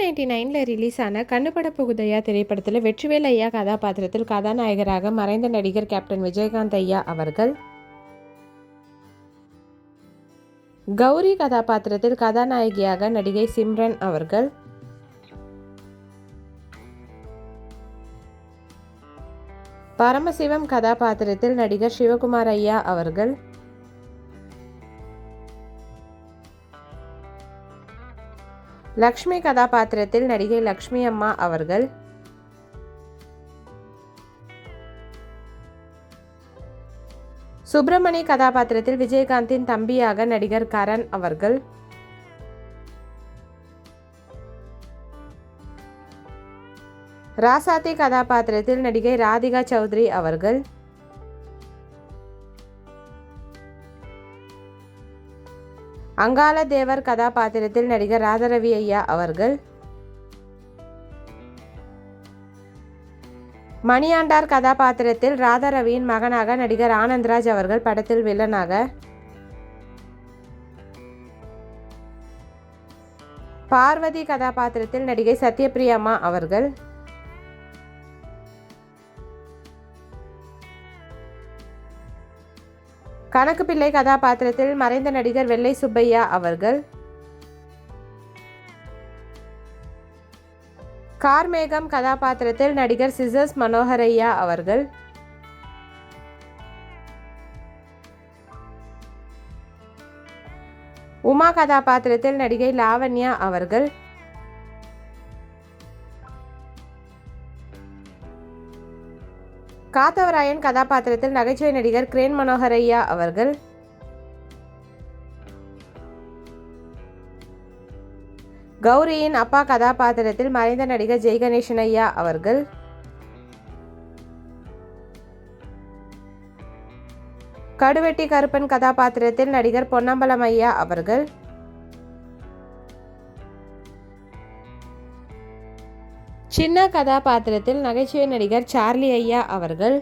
Ninety நைனில் release ஆன கண்ணுபட புகுதையா திரைப்படத்தில் வெற்றிவேல் ஐயா கதாபாத்திரத்தில் கதாநாயகராக மறைந்த நடிகர் கேப்டன் விஜயகாந்த் ஐயா அவர்கள். கௌரி கதாபாத்திரத்தில் கதாநாயகியாக நடிகை சிம்ரன் அவர்கள். பரமசிவம் கதாபாத்திரத்தில் நடிகர் சிவகுமார் ஐயா அவர்கள். லக்ஷ்மி கதாபாத்திரத்தில் நடிகை லக்ஷ்மி அம்மா அவர்கள். சுப்பிரமணி கதாபாத்திரத்தில் விஜயகாந்தின் தம்பியாக நடிகர் கரண் அவர்கள். ராசாத்தி கதாபாத்திரத்தில் நடிகை ராதிகா சௌத்ரி அவர்கள். அங்காள தேவர் கதாபாத்திரத்தில் நடிகர் ராதரவி ஐயா அவர்கள் மணியாண்டார் கதாபாத்திரத்தில் ராதாரவியின் மகனாக நடிகர் ஆனந்த்ராஜ் அவர்கள் படத்தில் வில்லனாக பார்வதி கதாபாத்திரத்தில் நடிகை சத்யபிரியம்மா அவர்கள் கணக்கு பிள்ளை கதாபாத்திரத்தில் மறைந்த நடிகர் வெள்ளை சுப்பையா அவர்கள். கார்மேகம் கதாபாத்திரத்தில் நடிகர் சிசர்ஸ் மனோகரையா அவர்கள். உமா கதாபாத்திரத்தில் நடிகை லாவண்யா அவர்கள். காத்தவராயன் கதாபாத்திரத்தில் நகைச்சுவை நடிகர் கிரேன் மனோகரையா அவர்கள். கௌரியின் அப்பா கதாபாத்திரத்தில் மறைந்த நடிகர் ஜெய்கணேசன் ஐயா அவர்கள். கடுவெட்டி கருப்பன் கதாபாத்திரத்தில் நடிகர் பொன்னம்பலம் ஐயா அவர்கள். சின்ன கதாபாத்திரத்தில் நகைச்சுவை நடிகர் சார்லி ஐயா அவர்கள்.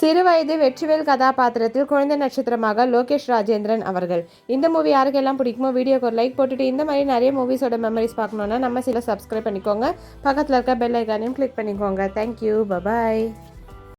சிறுவயது வெற்றிவேல் கதாபாத்திரத்தில் குழந்தை நட்சத்திரமாக லோகேஷ் ராஜேந்திரன் அவர்கள். இந்த மூவி யாருக்கெல்லாம் பிடிக்குமோ வீடியோக்கு ஒரு லைக் போட்டுட்டு இந்த மாதிரி நிறைய மூவிஸோட மெமரிஸ் பார்க்கணுன்னா நம்ம சில சப்ஸ்கிரைப் பண்ணிக்கோங்க. பக்கத்தில் இருக்க பெல் ஐக்கானையும் கிளிக் பண்ணிக்கோங்க. Thank you bye bye